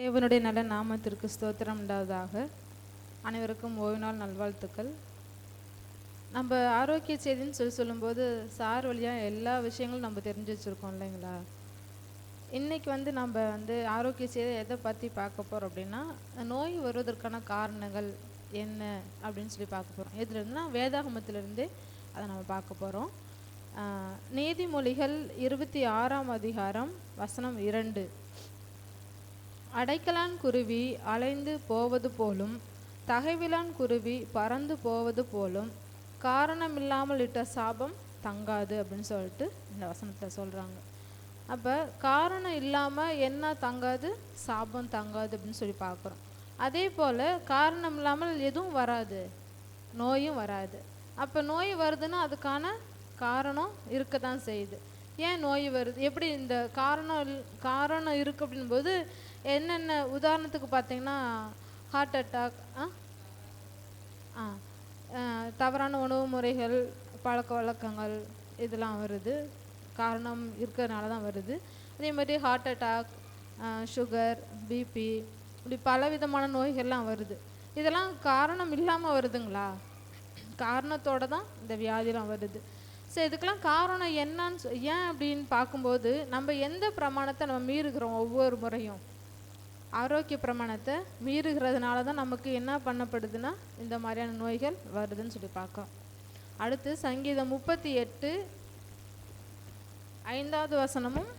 தேவனுடைய நல்ல நாமத்திற்கு ஸ்தோத்திரம் உண்டாவதாக. அனைவருக்கும் ஓய்வு நாள் நல்வாழ்த்துக்கள். நம்ம ஆரோக்கிய செய்தின்னு சொல்லி சொல்லும்போது சார் வழியாக எல்லா விஷயங்களும் நம்ம தெரிஞ்சு வச்சுருக்கோம் இல்லைங்களா? இன்றைக்கி வந்து நம்ம வந்து ஆரோக்கிய செய்தி எதை பற்றி பார்க்க போகிறோம் அப்படின்னா நோய் வருவதற்கான காரணங்கள் என்ன அப்படின்னு சொல்லி பார்க்க போகிறோம் எதுலேருந்துனா வேதாகமத்திலிருந்தே அதை நம்ம பார்க்க போகிறோம் நீதிமொழிகள் இருபத்தி ஆறாம் அதிகாரம் வசனம் இரண்டு. அடைக்கலான் குருவி அலைந்து போவது போலும் தகைவிலான் குருவி பறந்து போவது போலும் காரணமில்லாமல் இட்ட சாபம் தங்காது அப்படின்னு சொல்லிட்டு இந்த வசனத்தில் சொல்கிறாங்க அப்போ காரணம் இல்லாமல் என்ன தங்காது? சாபம் தங்காது அப்படின்னு சொல்லி பார்க்குறோம். அதே போல் காரணம் இல்லாமல் எதுவும் வராது. நோயும் வராது. அப்போ நோய் வருதுன்னா அதுக்கான காரணம் இருக்க தான் செய்யுது. ஏன் நோய் வருது? எப்படி இந்த காரணம் இல்- காரணம் இருக்குது அப்படின்போது என்னென்ன உதாரணத்துக்கு பார்த்தீங்கன்னா ஹார்ட் அட்டாக் ஆ? ஆ. தவறான உணவு முறைகள் பழக்க வழக்கங்கள் இதெல்லாம் வருது. காரணம் இருக்கிறதுனால தான் வருது. அதே மாதிரி ஹார்ட் அட்டாக் சுகர் பிபி இப்படி பலவிதமான நோய்கள்லாம் வருது. இதெல்லாம் காரணம் இல்லாமல் வருதுங்களா? காரணத்தோட தான் இந்த வியாதிலாம் வருது. ஸோ இதுக்கெல்லாம் காரணம் என்னன்னு ஏன் அப்படின்னு பார்க்கும்போது நம்ம எந்த பிரமாணத்தை நம்ம மீறுகிறோம் ஒவ்வொரு முறையும்? ஆரோக்கிய பிரமாணத்தை மீறுகிறதுனால தான் நமக்கு என்ன பண்ணப்படுதுன்னா இந்த மாதிரியான நோய்கள் வருதுன்னு சொல்லி பார்க்கோம் அடுத்து சங்கீதம் முப்பத்தி எட்டு ஐந்தாவது வசனமும்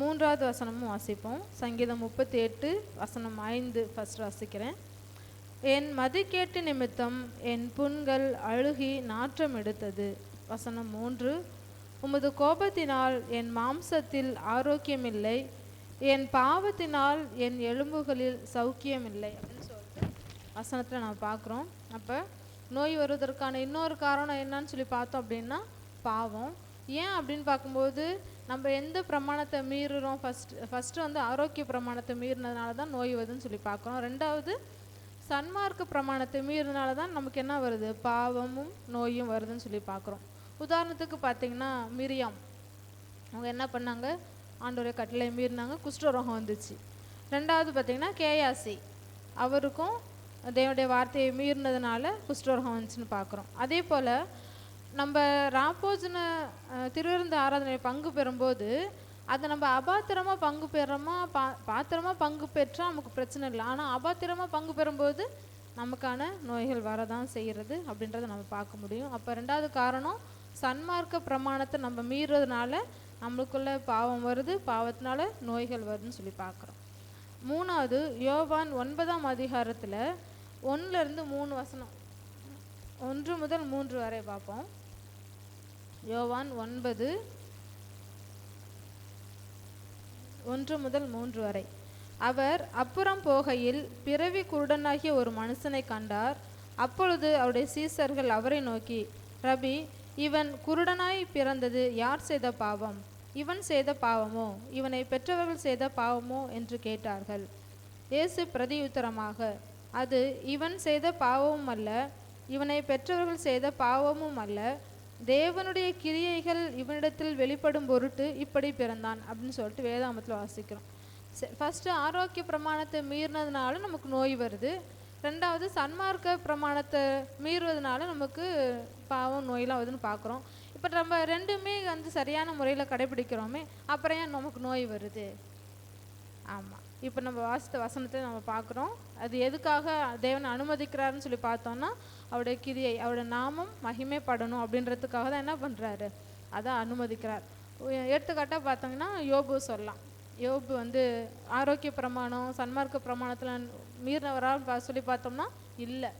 மூன்றாவது வசனமும் வாசிப்போம். சங்கீதம் முப்பத்தி எட்டு வசனம் ஐந்து ஃபஸ்ட் வாசிக்கிறேன். என் மதிக்கேட்டு நிமித்தம் என் புண்கள் அழுகி நாற்றம் எடுத்தது. வசனம் மூன்று உமது கோபத்தினால் என் மாம்சத்தில் ஆரோக்கியமில்லை. என் பாவத்தினால் என் எலும்புகளில் சௌக்கியமில்லை அப்படின்னு சொல்லிட்டு வசனத்தில் நம்ம பார்க்குறோம். அப்போ நோய் வருவதற்கான இன்னொரு காரணம் என்னன்னு சொல்லி பார்த்தோம் அப்படின்னா பாவம். ஏன் அப்படின்னு பார்க்கும்போது நம்ம எந்த பிரமாணத்தை மீறுறோம்? ஃபஸ்ட் ஃபஸ்ட்டு வந்து ஆரோக்கிய பிரமாணத்தை மீறினதுனால தான் நோய் வருதுன்னு சொல்லி பார்க்குறோம். ரெண்டாவது சன்மார்க்க பிரமாணத்தை மீறினால தான் நமக்கு என்ன வருது? பாவமும் நோயும் வருதுன்னு சொல்லி பார்க்குறோம். உதாரணத்துக்கு பார்த்தீங்கன்னா மிரியாம். அவங்க என்ன பண்ணாங்க? ஆண்டோடைய கட்டளை மீறினாங்க குஷ்டரோகம் வந்துச்சு. ரெண்டாவது பார்த்திங்கன்னா கேயாசி. அவருக்கும் தேவனுடைய வார்த்தையை மீறினதுனால குஷ்டரோகம் வந்துச்சுன்னு பார்க்குறோம். அதே போல் நம்ம ராப்போஜன அஹ், திருவிருந்து ஆராதனை பங்கு பெறும்போது அதை நம்ம அபாத்திரமாக பங்கு பெறோமா பா பாத்திரமாக பங்கு பெற்றால் நமக்கு பிரச்சனை இல்லை. ஆனால் அபாத்திரமாக பங்கு பெறும்போது நமக்கான நோய்கள் வரதான் செய்கிறது அப்படின்றத நம்ம பார்க்க முடியும். அப்போ ரெண்டாவது காரணம் சன்மார்க்க பிரமாணத்தை நம்ம மீறுறதுனால நம்மளுக்குள்ள பாவம் வருது பாவத்தினால நோய்கள் வருதுன்னு சொல்லி பார்க்குறோம். மூணாவது யோவான் ஒன்பதாம் அதிகாரத்தில் இருந்து மூணு வசனம். ஒன்று முதல் மூன்று வரை பார்ப்போம். யோவான் ஒன்பது ஒன்று முதல் மூன்று வரை. அவர் அப்புறம் போகையில் பிறவி குருடனாகிய ஒரு மனுஷனை கண்டார். அப்பொழுது அவருடைய சீசர்கள் அவரை நோக்கி ரபி இவன் குருடனாய் பிறந்தது யார் செய்த பாவம்? இவன் செய்த பாவமோ? இவனை பெற்றவர்கள் செய்த பாவமோ? என்று கேட்டார்கள். இயேசு பிரதியுத்தரமாக அது இவன் செய்த பாவமும் அல்ல இவனை பெற்றவர்கள் செய்த பாவமும் அல்ல தேவனுடைய கிரியைகள் இவனிடத்தில் வெளிப்படும் பொருட்டு இப்படி பிறந்தான் அப்படின்னு சொல்லிட்டு வேதாமத்தில் வாசிக்கிறோம். ஃபஸ்ட்டு ஆரோக்கிய பிரமாணத்தை மீறினதுனால நமக்கு நோய் வருது. ரெண்டாவது சன்மார்க்க பிரமாணத்தை மீறுவதனால நமக்கு பாவம் நோயெல்லாம் வருதுன்னு பார்க்குறோம் இப்போ நம்ம ரெண்டுமே வந்து சரியான முறையில் கடைபிடிக்கிறோமே அப்புறம் ஏன் நமக்கு நோய் வருது? ஆமாம் இப்போ நம்ம வாசித்த வசனத்தை நம்ம பார்க்குறோம் அது எதுக்காக தேவன் அனுமதிக்கிறாருன்னு சொல்லி பார்த்தோம்னா அவருடைய கிரியை அவருடைய நாமம் மகிமைப்படணும் அப்படின்றதுக்காக தான் என்ன பண்ணுறாரு அதான் அனுமதிக்கிறார். எடுத்துக்காட்டாக பார்த்தோங்கன்னா யோபு சொல்லலாம். யோபு வந்து ஆரோக்கிய பிரமாணம் சன்மார்க்க பிரமாணத்தில் மீறினவரால் சொல்லி பார்த்தோம்னா இல்லை.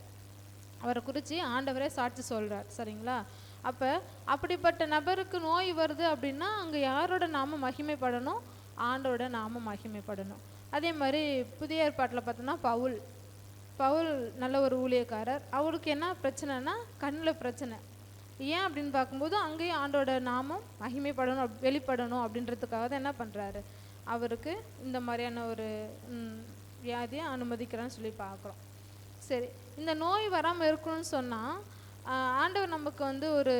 அவரை குறித்து ஆண்டவரே சாட்சி சொல்கிறார் சரிங்களா? அப்போ அப்படிப்பட்ட நபருக்கு நோய் வருது அப்படின்னா அங்கே யாரோட நாமம் மகிமைப்படணும்? ஆண்டோட நாமம் மகிமைப்படணும். அதே மாதிரி புதிய ஏற்பாட்டில் பார்த்தோன்னா பவுல். பவுல் நல்ல ஒரு ஊழியக்காரர். அவருக்கு என்ன பிரச்சனைனா கண்ணில் பிரச்சனை. ஏன் அப்படின்னு பார்க்கும்போது அங்கேயும் ஆண்டோட நாமம் மகிமைப்படணும் வெளிப்படணும் அப்படின்றதுக்காக தான் என்ன பண்ணுறாரு அவருக்கு இந்த மாதிரியான ஒரு வியாதியை அனுமதிக்கிறான்னு சொல்லி பார்க்குறோம். சரி இந்த நோய் வராமல் இருக்கணும்னு சொன்னால் ஆண்டவர் நமக்கு வந்து ஒரு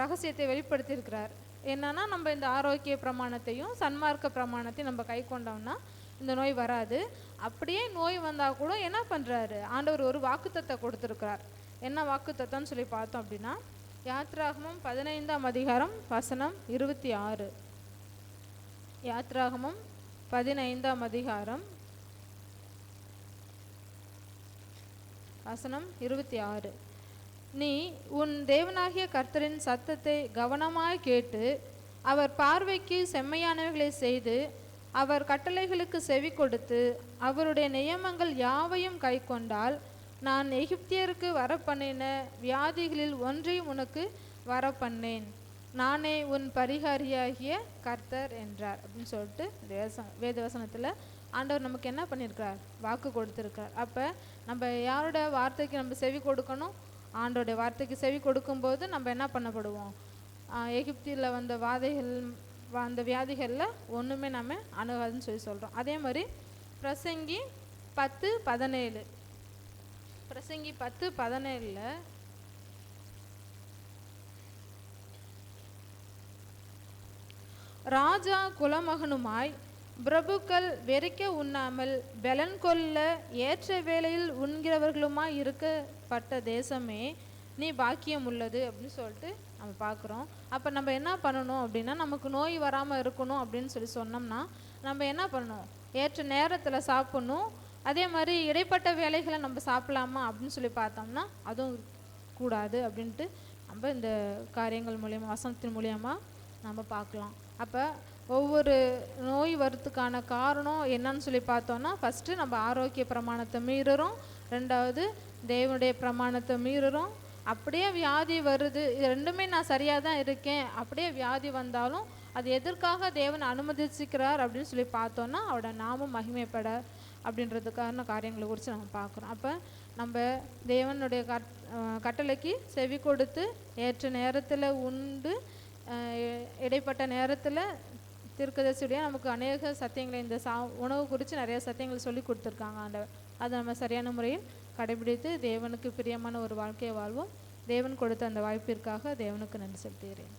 ரகசியத்தை வெளிப்படுத்தியிருக்கிறார். என்னன்னா நம்ம இந்த ஆரோக்கிய பிரமாணத்தையும் சன்மார்க்க பிரமாணத்தையும் நம்ம கை கொண்டோம்னா இந்த நோய் வராது. அப்படியே நோய் வந்தால் கூட என்ன பண்ணுறாரு ஆண்டவர் ஒரு வாக்குத்தத்தை கொடுத்துருக்கிறார். என்ன வாக்குத்தத்தம்னு சொல்லி பார்த்தோம் அப்படின்னா யாத்ராகமம் பதினைந்தாம் அதிகாரம் வசனம் இருபத்தி ஆறு. யாத்ராகமம் பதினைந்தாம் அதிகாரம் வசனம் இருபத்தி ஆறு. நீ உன் தேவனாகிய கர்த்தரின் சத்தத்தை கவனமாய் கேட்டு அவர் பார்வைக்கு செம்மையானவைகளை செய்து அவர் கட்டளைகளுக்கு செவி கொடுத்து அவருடைய நியமங்கள் யாவையும் கைக்கொண்டால் நான் எகிப்தியருக்கு வரப்பண்ணின வியாதிகளில் ஒன்றையும் உனக்கு வரப்பண்ணேன் நானே உன் பரிகாரியாகிய கர்த்தர் என்றார். அப்படின்னு சொல்லிட்டு வேத வேதவசனத்தில் ஆண்டவர் நமக்கு என்ன பண்ணியிருக்கிறார் வாக்கு கொடுத்துருக்கார் அப்போ நம்ம யாரோட வார்த்தைக்கு நம்ம செவி கொடுக்கணும்? ஆண்டோடைய வார்த்தைக்கு செவி கொடுக்கும்போது நம்ம என்ன பண்ணப்படுவோம்? எகிப்தியில் வந்த வாதைகள் அந்த வியாதிகளில் ஒன்றுமே நம்ம அணுகாதுன்னு சொல்லி சொல்கிறோம் அதே மாதிரி பிரசங்கி பத்து பதினேழு. பிரசங்கி பத்து பதினேழில் ராஜா குலமகனுமாய் பிரபுக்கள் வெறிக்க உண்ணாமல் பலன் கொல்ல ஏற்ற வேளையில் உண்கிறவர்களுமாய் இருக்கப்பட்ட தேசமே நீ பாக்கியம் உள்ளது அப்படின்னு சொல்லிட்டு நம்ம பார்க்குறோம். அப்போ நம்ம என்ன பண்ணணும் அப்படின்னா நமக்கு நோய் வராமல் இருக்கணும் அப்படின்னு சொல்லி சொன்னோம்னா நம்ம என்ன பண்ணணும்? ஏற்ற நேரத்தில் சாப்பிட்ணும். அதே மாதிரி இடைப்பட்ட வேலைகளை நம்ம சாப்பிடலாமா அப்படின்னு சொல்லி பார்த்தோம்னா அதுவும் கூடாது அப்படின்ட்டு நம்ம இந்த காரியங்கள் மூலியமாக வசனத்தின் மூலயமா நம்ம பார்க்கலாம். அப்போ ஒவ்வொரு நோய் வரத்துக்கான காரணம் என்னன்னு சொல்லி பார்த்தோன்னா ஃபஸ்ட்டு நம்ம ஆரோக்கிய பிரமாணத்தை மீறுறோம். ரெண்டாவது தேவனுடைய பிரமாணத்தை மீறுறோம். அப்படியே வியாதி வருது. இது ரெண்டுமே நான் சரியாக தான் இருக்கேன். அப்படியே வியாதி வந்தாலும் அது எதற்காக தேவன் அனுமதிச்சுக்கிறார் அப்படின்னு சொல்லி பார்த்தோன்னா அவரோட நாமும் மகிமைப்பட அப்படின்றதுக்கான காரியங்களை குறித்து நம்ம பார்க்குறோம். அப்போ நம்ம தேவனுடைய கட் கட்டளைக்கு செவி கொடுத்து ஏற்ற நேரத்தில் உண்டு இடைப்பட்ட நேரத்தில் தீர்க்கதரிசியுடைய நமக்கு அநேக சத்தியங்களை இந்த சா உணவு குறித்து நிறைய சத்தியங்களை சொல்லி கொடுத்துருக்காங்க ஆண்டவர். அதை நம்ம சரியான முறையில் கடைபிடித்து தேவனுக்கு பிரியமான ஒரு வாழ்க்கையை வாழ்வோம். தேவன் கொடுத்த அந்த வாய்ப்பிற்காக தேவனுக்கு நன்றி செலுத்துகிறேன்.